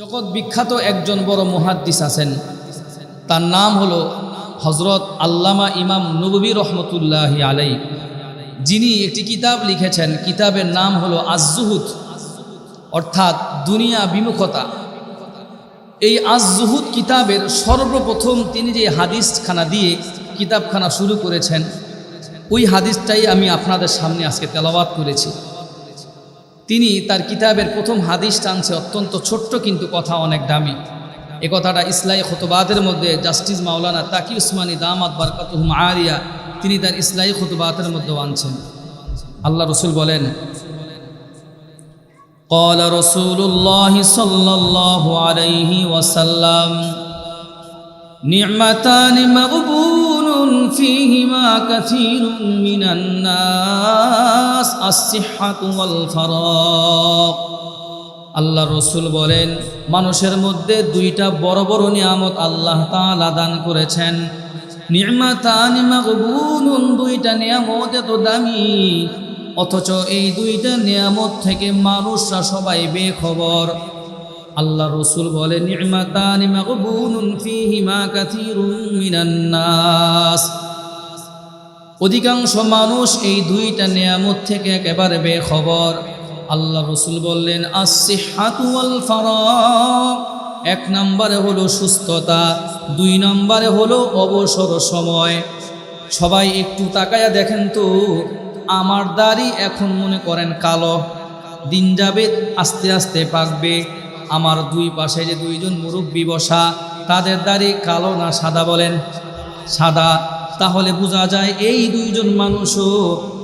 জগৎ বিখ্যাত একজন বড় মুহাদ্দিস আছেন। তার নাম হলো হজরত আল্লামা ইমাম নবী রহমতুল্লাহ আলাই যিনি একটি কিতাব লিখেছেন, কিতাবের নাম হলো আজজুহুদ, অর্থাৎ দুনিয়া বিমুখতা। এই আজজুহুদ কিতাবের সর্বপ্রথম তিনি যে হাদিসখানা দিয়ে কিতাবখানা শুরু করেছেন, ওই হাদিসটাই আমি আপনাদের সামনে আজকে তেলাবাত করেছি। তিনি তার কিতাবের প্রথম হাদিস টানছে অত্যন্ত ছোট্ট কিন্তু কথা অনেক দামি এ কথাটা ইসলাই খতবাতের মধ্যে জাস্টিস মাওলানা তাকি উসমানী দামাত বারকাতুহম আরিয়া তিনি তার ইসলাই খতবাতের মধ্যেও আনছেন আল্লাহ রসুল বলেন قال رسول الله صلى الله عليه وسلم نعمتان مغبون فيهما كثير من الناس الصحة والفراغ আল্লাহ রসুল বলেন মানুষের মধ্যে দুইটা বড় বড় নিয়ামত আল্লাহ তাআলা দান করেছেন নিয়মাতান মাগবুনুন দুইটা নিয়ামত এত দামি অথচ এই দুইটা নিয়ামত থেকে মানুষরা সবাই বেখবর আল্লাহ রসুল বলে নাস। অধিকাংশ মানুষ এই দুইটা নিয়ামত থেকে একেবারে বেখবর। আল্লাহ রসুল বললেন আসিহাতুয়াল ফারাগ এক নম্বরে হলো সুস্থতা, দুই নম্বরে হলো অবসর সময়। সবাই একটু তাকায়া দেখেন তো, আমার দাড়ি এখন মনে করেন কালো, দিন যাবে আস্তে আস্তে পাকবে। আমার দুই পাশে যে দুইজন মুরব্বী বসা, তাদের দাড়ি কালো না সাদা বলেন? সাদা। তাহলে বোঝা যায় এই দুইজন মানুষও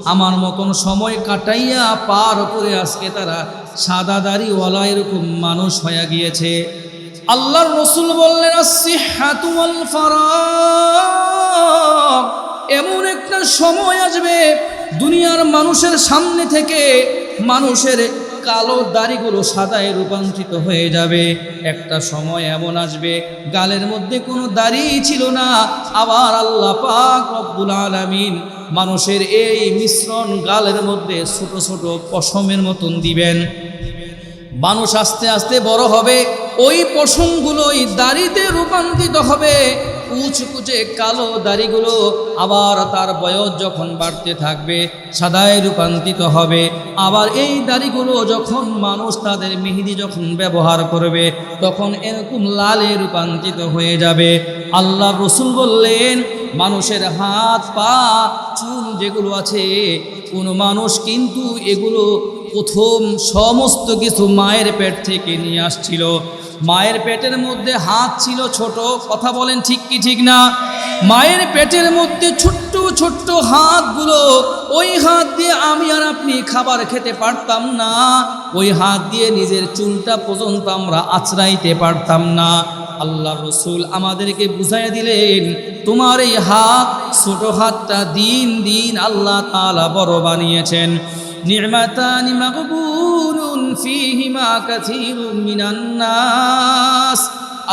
আমার মতন সময় কাটাইয়া পার করে আজকে তারা সাদা দাড়িওয়ালা এরকম মানুষ হয়ে গিয়েছে। আল্লাহর রসুল বললেন এমন একটা সময় আসবে, দুনিয়ার মানুষের সামনে থেকে মানুষের কালো দাড়িগুলো সাদায় রূপান্তরিত হয়ে যাবে। একটা সময় এমন আসবে, গালের মধ্যে কোনো দাড়ি ছিল না। আবার আল্লাহ পাক রব্বুল আলামিন মানুষের এই মিশ্রণ গালের মধ্যে ছোট ছোট পশমের মতন দিবেন। মানুষ আস্তে আস্তে বড় হবে, ওই পশমগুলোই দাড়িতে রূপান্তরিত হবে। কুচ কুচে কালো দাড়িগুলো আবার তার বয়স যখন বাড়তে থাকবে, সাদায় রূপান্তরিত হবে। আবার এই দাড়িগুলো যখন মানুষ তাদের মেহেদি যখন ব্যবহার করবে, তখন এরকম লালে রূপান্তরিত হয়ে যাবে। আল্লাহ রসুল বললেন, মানুষের হাত, পা, চুল যেগুলো আছে, কোনো মানুষ কিন্তু এগুলো প্রথম সমস্ত কিছু মায়ের পেট থেকে নিয়ে আসছিল। মায়ের পেটের মধ্যে হাত ছিল ছোট, কথা বলেন ঠিক কি ঠিক না? মায়ের পেটের মধ্যে ছোট্ট ছোট্ট হাতগুলো, ওই হাত দিয়ে আমি আর আপনি খাবার খেতে পারতাম না। ওই হাত দিয়ে নিজের চুলটা পর্যন্ত আমরা আছড়াইতে পারতাম না। আল্লাহ রসুল আমাদেরকে বুঝাইয়া দিলেন, তোমার এই হাত, ছোট হাতটা দিন দিন আল্লাহ তালা বড় বানিয়েছেন। নির্মাতান মাকবুলুন ফীহিমা কাসীরুম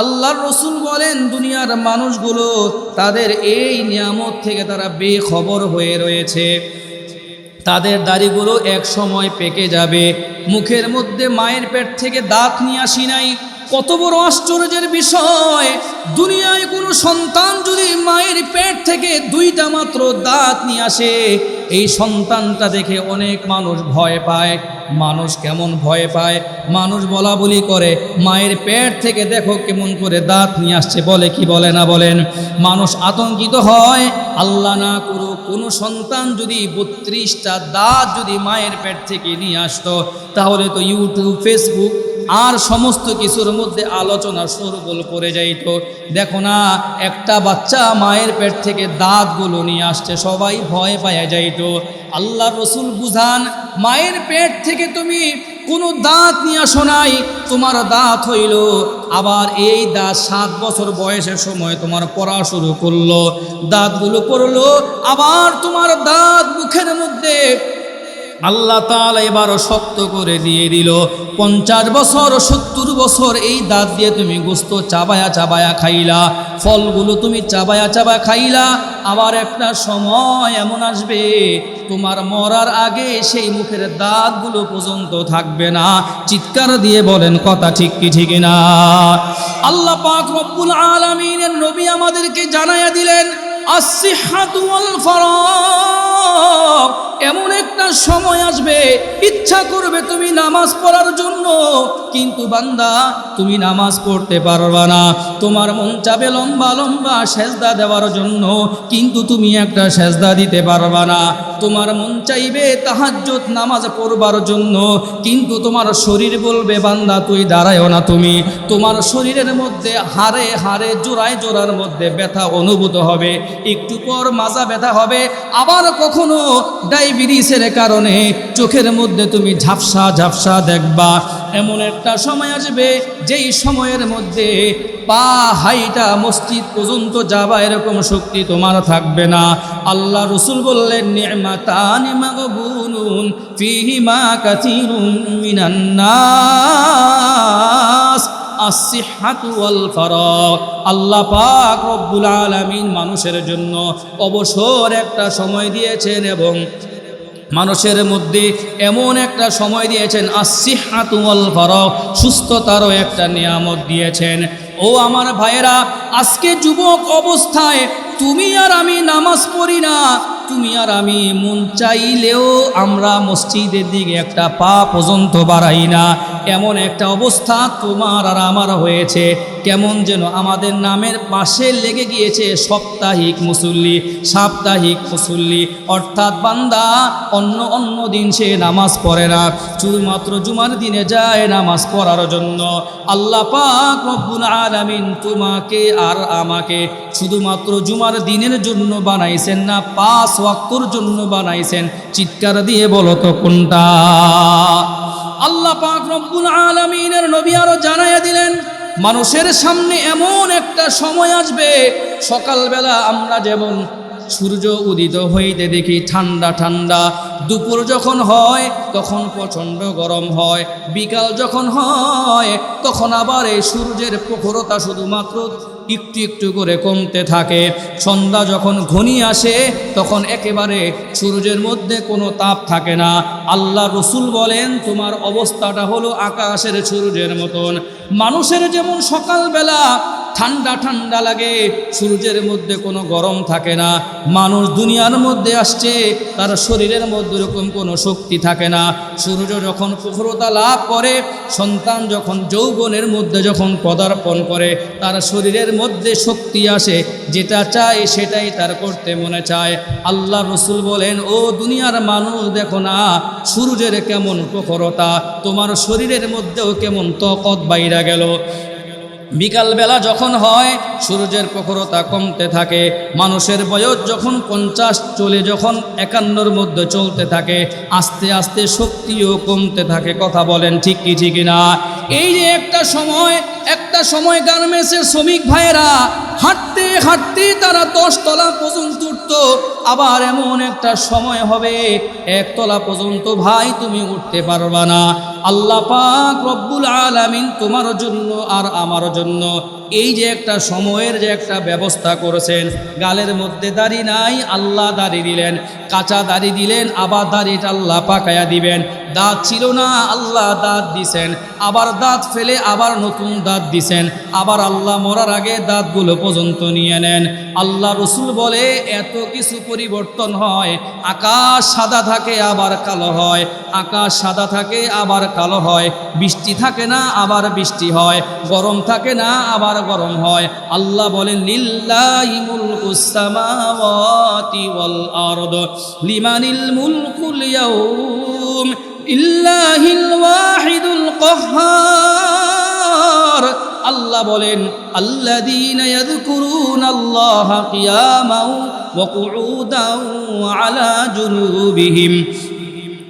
আল্লাহর রসুল বলেন, দুনিয়ার মানুষগুলো তাদের এই নিয়ামত থেকে তারা বেখবর হয়ে রয়েছে। তাদের দাড়িগুলো এক সময় পেকে যাবে। মুখের মধ্যে মায়ের পেট থেকে দাঁত নিয়ে আসি নাই। কত বড় আশ্চর্যের বিষয়, দুনিয়ায় কোনো সন্তান যদি মায়ের পেট থেকে দুইটা মাত্র দাঁত নিয়ে আসে, এই সন্তানটা দেখে অনেক মানুষ ভয় পায়। মানুষ কেমন ভয় পায়? মানুষ বলা বলি করে, মায়ের পেট থেকে দেখো কেমন করে দাঁত নিয়ে আসছে, বলে কি বলে না বলেন? মানুষ আতঙ্কিত হয়, আল্লাহ না করুক, কোনো সন্তান যদি বত্রিশটা দাঁত যদি মায়ের পেট থেকে নিয়ে আসতো, তাহলে তো ইউটিউব, ফেসবুক আর সমস্ত কিছুর মধ্যে আলোচনা সরগোল করে যাইত। দেখো না, একটা বাচ্চা মায়ের পেট থেকে দাঁতগুলো নিয়ে আসছে, সবাই ভয় পাওয়া যাইত। আল্লাহ রসুল বুঝান, মায়ের পেট থেকে তুমি কোনো দাঁত নিয়ে আসো নাই, তোমার দাঁত হইল। আবার এই দাঁত সাত বছর বয়সের সময় তোমার পড়া শুরু করল। দাঁতগুলো পড়ল, আবার তোমার দাঁত মুখের মধ্যে আল্লাহ তাআলা এবারও শক্ত করে দিয়ে দিল, পঞ্চাশ বছর, সত্তর বছর এই দাঁত দিয়ে তুমি গোস্ত চাবায়া চাবায়া খাইলা, ফলগুলো তুমি চাবায়া চাবা খাইলা, আবার একটা সময় এমন আসবে, তোমার মরার আগে সেই মুখের দাঁতগুলো পর্যন্ত থাকবে না। চিৎকার দিয়ে বলেন, কথা ঠিক কি ঠিক না? আল্লাহ পাক রব্বুল আলামিনের নবী আমাদেরকে জানাইয়া দিলেন আসিহাতু ওয়াল ফারাগ এমন একটা সময় আসবে, ইচ্ছা করবে তুমি নামাজ পড়ার জন্য, কিন্তু বান্দা, তুমি নামাজ পড়তে পারবা না। তোমার মন চাবে লম্বা লম্বা সেজদা দেওয়ার জন্য, কিন্তু তুমি একটা সেজদা দিতে পারবা না। তোমার মন চাইবে তাহাজ্জুদ নামাজ পড়বার জন্য, কিন্তু তোমার শরীর বলবে, বান্দা, তুই দাঁড়ায়ও না তুমি। তোমার শরীরের মধ্যে হাড়ে হাড়ে জোড়ায় জোড়ার মধ্যে ব্যথা অনুভূত হবে। একটু পর মাজা ব্যথা হবে। আবার কখনো ডায়াবেটিসের কারণে চোখের মধ্যে তুমি ঝাপসা ঝাপসা দেখবা। এমন একটা সময় আসবে, যেই সময়ের মধ্যে পা হাইটা মসজিদ পর্যন্ত যাবা এরকম শক্তি তোমার থাকবে না। আল্লাহ রসুল বললেন ফিহিমা কাসীরুম মিনান নাস আসিহাতু ওয়াল ফারাগ আল্লাহ পাক রব্বুল আলামিন মানুষের জন্য অবসর একটা সময় দিয়েছেন এবং মানুষের মধ্যে এমন একটা সময় দিয়েছেন আসিহাতু ওয়াল ফারাগ সুস্থতারও একটা নিয়ামত দিয়েছেন। ও আমার ভাইয়েরা, আজকে যুবক অবস্থায় তুমি আর আমি নামাজ পড়ি না, তুমি আর আমি মন চাইলেও আমরা মসজিদের দিকে একটা পা পর্যন্ত বাড়াই না। এমন একটা অবস্থা তোমার আর আমার হয়েছে। কেমন যেন আমাদের নামের পাশে লেগে গিয়েছে সাপ্তাহিক মুসল্লি সাপ্তাহিক মুসল্লি। অর্থাৎ বান্দা অন্য অন্য দিন সে নামাজ পড়ে না, শুধুমাত্র জুমার দিনে যায় নামাজ পড়ার জন্য। আল্লাহ পাক রব্বুল আলামিন তোমাকে আর আমাকে শুধুমাত্র জুমার দিনের জন্য বানাইছেন না, পাঁচ ওয়াক্তর জন্য বানাইছেন। চিৎকার দিয়ে বলো তো কোনটা? আল্লাহ পাক রব্বুল আলামিনের নবী আরও জানাইয়া দিলেন মানুষের সামনে এমন একটা সময় আসবে, সকালবেলা আমরা যেমন সূর্য উদিত হইতে দেখি ঠান্ডা ঠান্ডা, দুপুর যখন হয় তখন প্রচণ্ড গরম হয়, বিকাল যখন হয় তখন আবার এই সূর্যের প্রখরতা শুধুমাত্র একটু একটু করে কমতে থাকে। সন্ধ্যা যখন ঘনিয়ে আসে, তখন একেবারে সূর্যের মধ্যে কোনো তাপ থাকে না। আল্লাহ রসুল বলেন, তোমার অবস্থাটা হলো আকাশের সূর্যের মতন। মানুষের যেমন সকালবেলা ঠান্ডা ঠান্ডা লাগে, সূর্যের মধ্যে কোনো গরম থাকে না, মানুষ দুনিয়ার মধ্যে আসছে, তার শরীরের মধ্যে এরকম কোনো শক্তি থাকে না। সূর্য যখন প্রখরতা লাভ করে, সন্তান যখন যৌবনের মধ্যে যখন পদার্পণ করে, তার শরীরের মধ্যে শক্তি আসে, যেটা চায় সেটাই তার করতে মনে চায়। আল্লাহ রসুল বলেন, ও দুনিয়ার মানুষ, দেখো না, সূর্যের কেমন প্রখরতা, তোমার শরীরের মধ্যেও কেমন তকত বাইরা গেল। বিকালবেলা যখন হয়, সূর্যের প্রখরতা কমতে থাকে, মানুষের বয়স যখন পঞ্চাশ, চলে যখন একান্নর মধ্যে চলতে থাকে, আস্তে আস্তে শক্তিও কমতে থাকে। কথা বলেন ঠিক কি, ঠিক না? এই যে একটা সময় একটা সময় গার্মেন্টসের শ্রমিক ভাইয়েরা হাঁটতে হাঁটতে তারা দশতলা পর্যন্ত উঠত। আবার এমন একটা সময় হবে, একতলা পর্যন্ত ভাই তুমি উঠতে পারবা না। আল্লাহ পাক রব্বুল আলামিন তোমার জন্য আর আমার জন্য এই যে একটা সময়ের যে একটা ব্যবস্থা করেছেন, গালের মধ্যে দাড়ি নাই, আল্লাহ দাড়ি দিলেন, কাঁচা দাড়ি দিলেন, আবার দাড়িটা আল্লাহ পাকায়া দিবেন। দাঁত ছিল না, আল্লাহ দাঁত দিছেন। আবার দাঁত ফেলে আবার নতুন দাঁত দিছেন। আবার আল্লাহ মরার আগে দাঁতগুলো পর্যন্ত নিয়ে নেন। আল্লাহ রসুল বলে, এত কিছু পরিবর্তন হয়, আকাশ সাদা থাকে, আবার কালো হয়। আকাশ সাদা থাকে, আবার কালো হয়, বৃষ্টি থাকে না, আবার বৃষ্টি হয়, গরম থাকে না, আবার গরম হয়। আল্লাহ বলেন ইল্লাহিল ওয়াহিদুল আল্লাহ বলেন, আল্লাযীনা ইয়াযকুরুনাল্লাহা কিয়ামান ওয়া কুউদান ওয়া আলা জুনুবিহিম।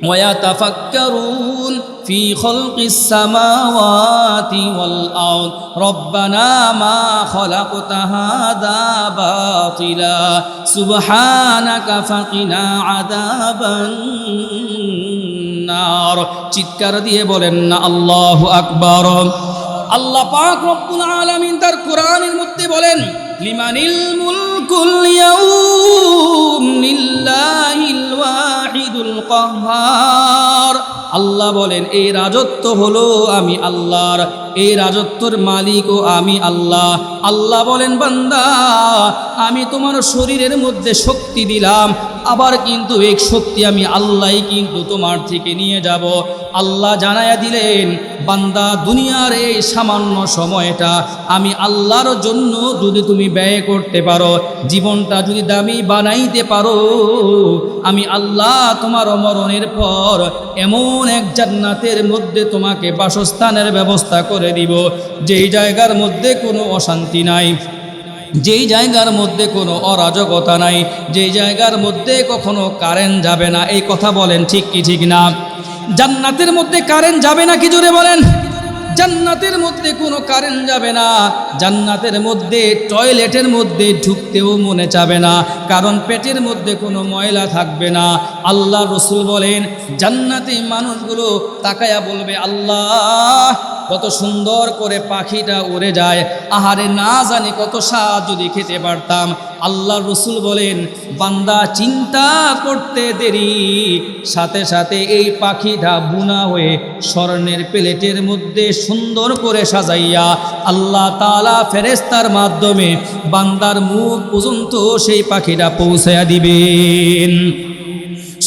ويتفكرون في خلق السماوات والأرض ربنا ما خلقت هذا باطلا سبحانك فقنا عذاب النار চিৎকার দিয়ে বলেন না আল্লাহ আকবর আল্লাহ পাক রব্বুল আলামিন তার কোরআনের মধ্যে বলেন লিমানিল মুলকুল ইয়াউম লিল্লাহিল ওয়াহিদুল কাহ্হার আল্লাহ বলেন এই রাজত্ব হলো আমি আল্লাহর এই রাজত্বর মালিক ও আমি আল্লাহ। আল্লাহ বলেন, বান্দা, আমি তোমার শরীরের মধ্যে শক্তি দিলাম আবার কিন্তু এক শক্তি আমি আল্লাহই কিন্তু তোমার থেকে নিয়ে যাব। আল্লাহ জানায়া দিলেন, বান্দা, দুনিয়ার এই সামান্য সময়টা আমি আল্লাহর জন্য যদি তুমি ব্যয় করতে পারো, জীবনটা যদি দামি বানাইতে পারো, আমি আল্লাহ তোমার মরণের পর এমন এক জান্নাতের মধ্যে তোমাকে বাসস্থানের ব্যবস্থা করে দিব, যেই জায়গার মধ্যে কোনো অশান্তি নাই। যেই জায়গার মধ্যে কোনো অরাজকতা নাই, যেই জায়গার মধ্যে কখনো কারেন্ট যাবে না, এই কথা বলেন ঠিক কি, ঠিক না? জান্নাতের মধ্যে কারেন্ট যাবে না কি জোরে বলেন? জান্নাতের মধ্যে কোনো কারেন্ট যাবে না, জান্নাতের মধ্যে টয়লেটের মধ্যে ঢুকতেও মনে চাবে না, কারণ পেটের মধ্যে কোনো ময়লা থাকবে না। আল্লাহ রসুল বলেন, জান্নাতি মানুষগুলো তাকায়া বলবে, আল্লাহ কত সুন্দর করে পাখিটা উড়ে যায়। আহারে না জানি কত স্বাদ যদি খেতে পারতাম। আল্লাহ রসুল বলেন, বান্দা চিন্তা করতে দেরি। সাথে সাথে এই পাখিটা বুনা হয়ে স্বর্ণের প্লেটের মধ্যে সুন্দর করে সাজাইয়া আল্লাহ তালা ফেরেস্তার মাধ্যমে বান্দার মুখ পর্যন্ত সেই পাখিটা পৌঁছায়া দিবেন।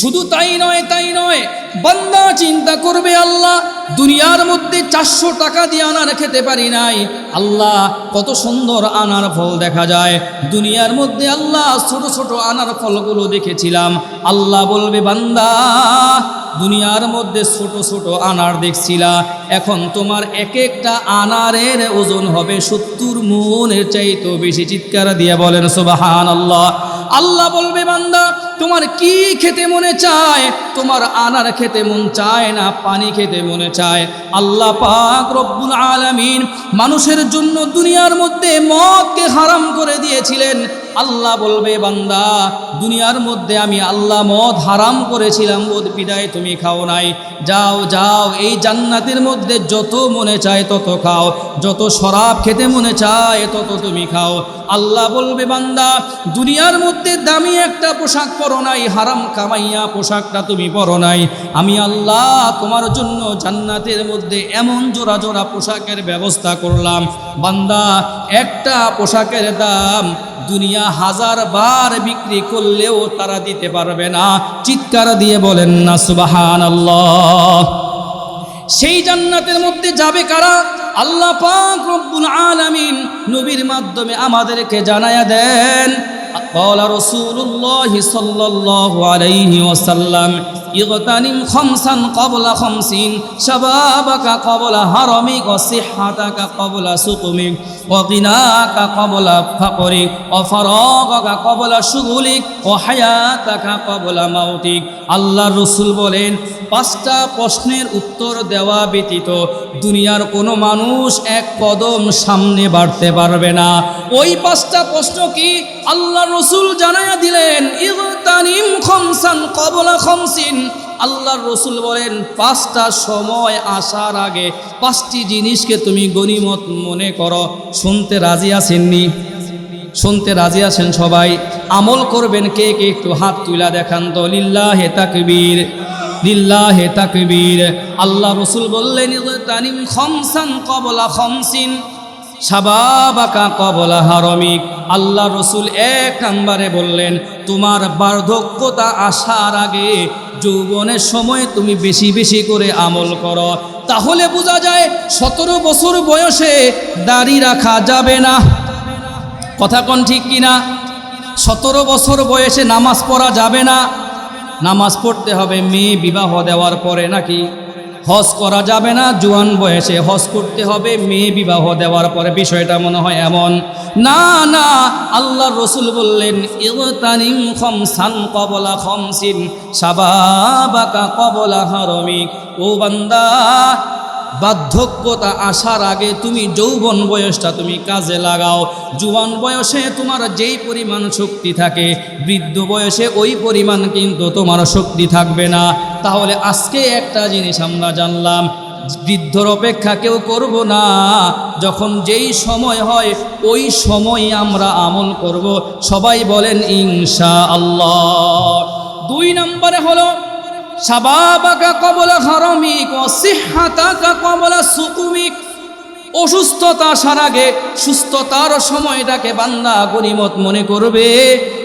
শুধু তাই নয় তাই নয়, বান্দা চিন্তা করবে আল্লাহ, দুনিয়ার মধ্যে চারশো টাকা দিয়ে আনার খেতে পারি নাই। আল্লাহ, কত সুন্দর আনার ফল দেখা যায়। দুনিয়ার মধ্যে আল্লাহ ছোট ছোট আনার ফলগুলো দেখেছিলাম। আল্লাহ বলবে, বান্দা, দুনিয়ার মধ্যে ছোট ছোট আনার দেখছিলা। এখন তোমার এক একটা আনারের ওজন হবে সত্তর মনের চাইতো বেশি। চিৎকার দিয়ে বলেন সুবাহান আল্লাহ আল্লাহ বলবে, বান্দা তোমার কি খেতে মনে চায়? তোমার আনার খেতে মন চায় না, পানি খেতে মনে চায়। আল্লাহ পাক রব্বুল আলামিন মানুষের জন্য দুনিয়ার মধ্যে মদকে হারাম করে দিয়েছিলেন। আল্লাহ বলবে, বান্দা, দুনিয়ার মধ্যে আমি আল্লাহ মদ হারাম করেছিলাম বোধ বিদায় তুমি খাও নাই। যাও যাও, এই জান্নাতের মধ্যে যত মনে চায় তত খাও, যত শরাব খেতে মনে চায় তত তুমি খাও। আল্লাহ বলবে, বান্দা, দুনিয়ার মধ্যে দামি একটা পোশাক পরো নাই, হারাম কামাইয়া পোশাকটা তুমি পরো নাই। আমি আল্লাহ তোমার জন্য জান্নাতের মধ্যে এমন জোড়া জোড়া পোশাকের ব্যবস্থা করলাম। বান্দা, একটা পোশাকের দাম দুনিয়া হাজার বার বিক্রি করলেও তারা দিতে পারবে না। চিৎকার দিয়ে বলেন না সুবাহান সেই জান্নাতের মধ্যে যাবে কারা? আল্লাহ পাক রব্বুল আলামিন। নবীর মাধ্যমে আমাদেরকে জানায়া দেন। قال رسول الله صلى الله عليه وسلم اغتنم خمسا قبل خمسين شبابك قبل هرمك وصحتك قبل سقمك وغناك قبل فقرك وفراغك قبل شغلك وحياتك قبل موتك আল্লাহ রসুল বলেন পাঁচটা প্রশ্নের উত্তর দেওয়া ব্যতীত দুনিয়ার কোনো মানুষ এক কদম সামনে বাড়তে পারবে না ওই পাঁচটা প্রশ্ন কি আল্লাহ রসুল জানাইয়া দিলেন, ইগতানিম খমসান কবলা খমসিন। আল্লাহর রসুল বলেন, পাঁচটা সময় আসার আগে পাঁচটি জিনিসকে তুমি গনিমত মনে করো। শুনতে রাজি আছেননি? শুনতে রাজি আছেন সবাই? আমল করবেন কে কে? একটু হাত তুলা দেখান তো। লিল্লাহে তাকবীর লিল্লাহে তাকবীর। আল্লাহ রসুল বললেন তানিম খমসান কবলা খমসিন। সাবাবাকা কবলা হারমিক আল্লাহ রসুল এক নম্বরে বললেন, তোমার বার্ধক্যতা আসার আগে যৌবনের সময় তুমি বেশি বেশি করে আমল করো। তাহলে বোঝা যায় সতেরো বছর বয়সে দাড়ি রাখা যাবে না। কথা কোন ঠিক কিনা? সতেরো বছর বয়সে নামাজ পড়া যাবে না। নামাজ পড়তে হবে, মেয়ে বিবাহ দেওয়ার পরে নাকি? হজ করা যাবে না, জোয়ান বয়সে হজ করতে হবে, মেয়ে বিবাহ দেওয়ার পরে বিষয়টা মনে হয় এমন। না না আল্লাহ রসুল বললেন ইগতানিম খমসান কবলা খমসিন, সাবাবাকা কবলা হারমিক। ও বান্দা বার্ধক্যতা আসার আগে তুমি যৌবন বয়সটা তুমি কাজে লাগাও। জুয়ান বয়সে তোমার যেই পরিমাণ শক্তি থাকে, বৃদ্ধ বয়সে ওই পরিমাণ কিন্তু তোমার শক্তি থাকবে না। তাহলে আজকে একটা জিনিস আমরা জানলাম, বৃদ্ধর অপেক্ষা কেউ করব না। যখন যেই সময় হয়, ওই সময় আমরা আমল করব। সবাই বলেন ইনশা আল্লাহ দুই নম্বরে হলো সাবাবাকা কবলা হারমিক অসিহাতাকা সিহাতাকা কবলা সুকুমিক। অসুস্থতা সারাগে সুস্থতার সময়টাকে বান্দা গরিমত মনে করবে।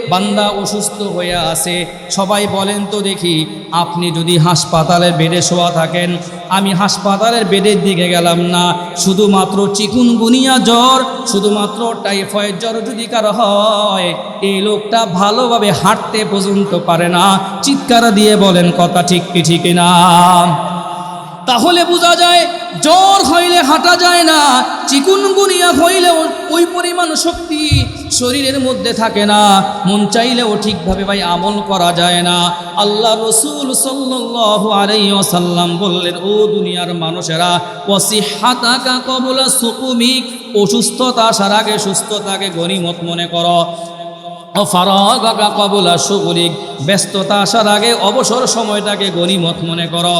বান্দা অসুস্থ হয়ে আছে। সবাই বলেন তো দেখি, আপনি যদি হাসপাতালের বেডে শোয়া থাকেন, আমি হাসপাতালের বেডের দিকে গেলাম না। শুধুমাত্র চিকুনগুনিয়া জ্বর, শুধুমাত্র টাইফয়েড জ্বর যদি কারও হয়, এই লোকটা ভালোভাবে হাঁটতে পর্যন্ত পারে না। চিৎকার দিয়ে বলেন, কথা ঠিক কি, ঠিক না। তাহলে বোঝা যায়, জ্বর হইলে হাঁটা যায় না, চিকুন চিকুনগুনিয়া হইলে ওই পরিমাণ শক্তি শরীরের মধ্যে থাকে না। মন চাইলেও ঠিকভাবে ভাই আমল করা যায় না। আল্লাহ রসুল সাল্লাল্লাহু আলাইহি ওয়াসাল্লাম বললেন, ও দুনিয়ার মানুষেরা, ওয়াসিহাতাকা কবলা সুকুমিক অসুস্থতা আগে সুস্থতাকে গনিমত মনে করো। অফারগাকা কবলা সুগুলিক, ব্যস্ততা আসার আগে অবসর সময়টাকে গনিমত মনে করো।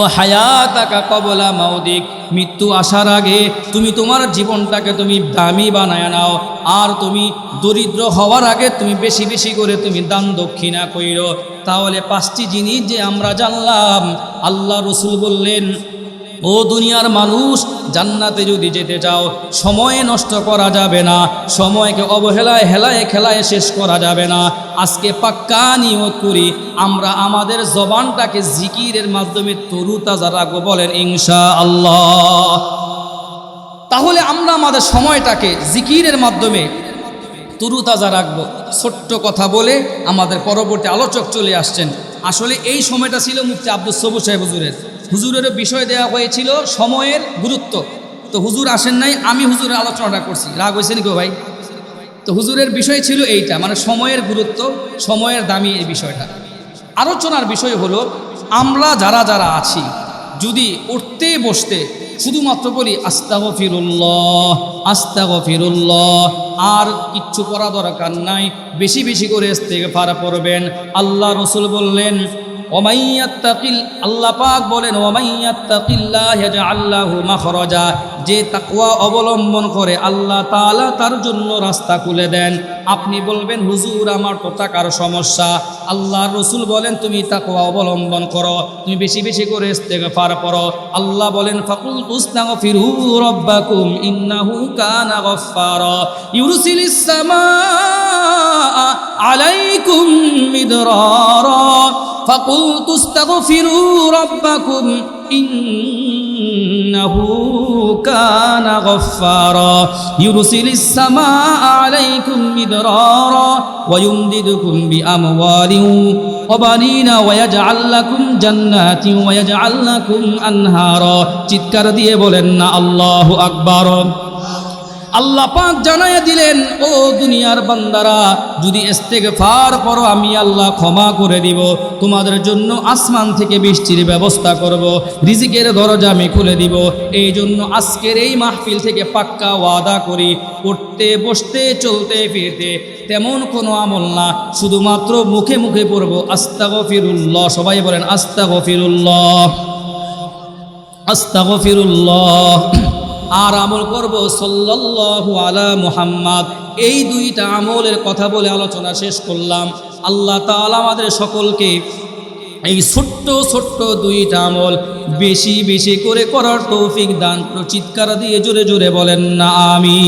ও হায়াতাকা কবলা মাউদিক মৃত্যু আসার আগে তুমি তোমার জীবনটাকে তুমি দামি বানায় নাও, আর তুমি দরিদ্র হওয়ার আগে তুমি বেশি বেশি করে তুমি দান দক্ষিণা কইর। তাহলে পাঁচটি জিনিস যে আমরা জানলাম, আল্লাহ রসুল বললেন ও দুনিয়ার মানুষ, জান্নাতে যদি যেতে চাও, সময়ে নষ্ট করা যাবে না, সময়কে অবহেলায় হেলায় খেলায় শেষ করা যাবে না। আজকে পাক্কা নিয়ত করি, আমরা আমাদের জবানটাকে জিকিরের মাধ্যমে তরু তাজা রাখব বলেন ইনশা আল্লাহ তাহলে আমরা আমাদের সময়টাকে জিকিরের মাধ্যমে তরুতাজা রাখব। ছোট্ট কথা বলে আমাদের পরবর্তী আলোচক চলে আসছেন। আসলে এই সময়টা ছিল মুফতি আব্দুল সবু সাহেব হুজুরের। হুজুরেরও বিষয় দেওয়া হয়েছিল সময়ের গুরুত্ব। তো হুজুর আসেন নাই, আমি হুজুরের আলোচনাটা করছি। রাগ হয়েছে নাকি ভাই? তো হুজুরের বিষয় ছিল এইটা মানে সময়ের গুরুত্ব, সময়ের দামি এই বিষয়টা। আলোচনার বিষয় হলো, আমরা যারা যারা আছি, যদি উঠতে বসতে শুধুমাত্র বলি আস্তাগ ফিরুল্লাহ আস্তাগ ফিরুল্লাহ আর কিচ্ছু করা দরকার নাই, বেশি বেশি করে থেকে ফারা পড়বেন। আল্লাহ রসুল বললেন ওমাইয়াত্তাকিল, আল্লাহ পাক বলেন, ওমাইয়াত্তাকিল্লাহ ইয়াজআল্লাহু মাখরাজা, যে তাকওয়া অবলম্বন করে আল্লাহ তাআলা তার জন্য রাস্তা খুলে দেন। আপনি বলবেন, হুজুর, আমার তো টাকার সমস্যা। আল্লাহ রসুল বলেন, তুমি তাকওয়া অবলম্বন করো, তুমি বেশি বেশি করে ইস্তেগফার করো আল্লাহ বলেন, ফাকুল তুস্তাগফিরু রাব্বাকুম, ইন্নাহু কানা গফফারা। ইউরসিলিস সামাআ আলাইকুম মিদরারা। فقلت استغفروا ربكم إنه كان غفارا يرسل السماء عليكم مدرارا ويمددكم بأموال وبنين ويجعل لكم جنات ويجعل لكم أنهارا تذكر دي بولن الله أكبر আল্লাহ পাক জানায় দিলেন, ও দুনিয়ার বান্দারা, যদি ইস্তেগফার করো, আমি আল্লাহ ক্ষমা করে দিব। তোমাদের জন্য আসমান থেকে বৃষ্টির ব্যবস্থা করব, রিজিকের দরজা আমি খুলে দিব। এই জন্য আজকের এই মাহফিল থেকে পাক্কা ওয়াদা করি উঠতে বসতে, চলতে, ফিরতে, তেমন কোনো আমল না। শুধুমাত্র মুখে মুখে পড়ব, আস্তাগফিরুল্লাহ। সবাই বলেন, আস্তাগফিরুল্লাহ আস্তাগফিরুল্লাহ। আর আমল করব সল্লাহ আলা মুহাম্মদ। এই দুইটা আমলের কথা বলে আলোচনা শেষ করলাম। আল্লাহ তালা আমাদের সকলকে এই ছোট্ট ছোট্ট দুইটা আমল বেশি বেশি করে করার তৌফিক দান চিৎকার দিয়ে জোরে জোরে বলেন না আমি